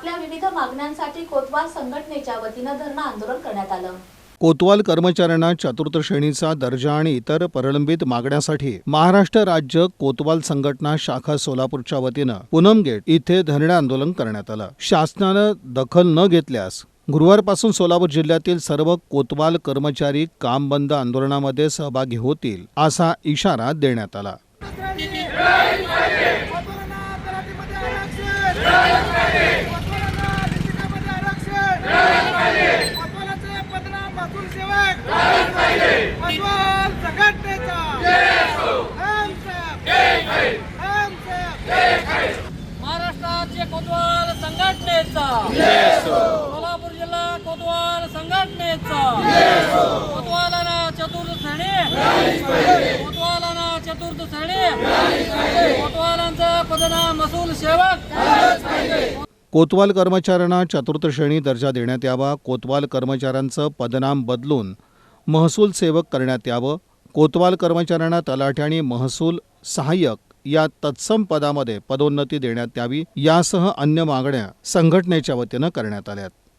आपल्या विविध मागण्यांसाठी कोतवाल संघटनेच्या वतीनं धरणं आंदोलन करण्यात आलं. कोतवाल कर्मचाऱ्यांना चतुर्थ श्रेणीचा दर्जा आणि इतर प्रलंबित मागण्यासाठी महाराष्ट्र राज्य कोतवाल संघटना शाखा सोलापूरच्या वतीनं पूनम गेट इथे धरणे आंदोलन करण्यात आलं. शासनानं दखल न घेतल्यास गुरुवारपासून सोलापूर जिल्ह्यातील सर्व कोतवाल कर्मचारी काम बंद आंदोलनामध्ये सहभागी होतील असा इशारा देण्यात आला. महाराष्ट्राचे कोतवाल संघटनेचा. सोलापूर जिल्हा कोतवाल संघटनेचा. कोतवालाना चतुर्थ श्रेणी. कोतवालाना चतुर्थ श्रेणी. कोतवालांचा पदना महसूल सेवक. कोतवाल कर्मचाऱ्यांना चतुर्थ श्रेणी दर्जा देण्यात यावा. कोतवाल कर्मचाऱ्यांचं पदनाम बदलून महसूल सेवक करण्यात यावं. कोतवाल कर्मचाऱ्यांना तलाठी आणि महसूल सहाय्यक या तत्सम पदामध्ये पदोन्नती देण्यात यावी यासह अन्य मागण्या संघटनेच्या वतीनं करण्यात आल्यात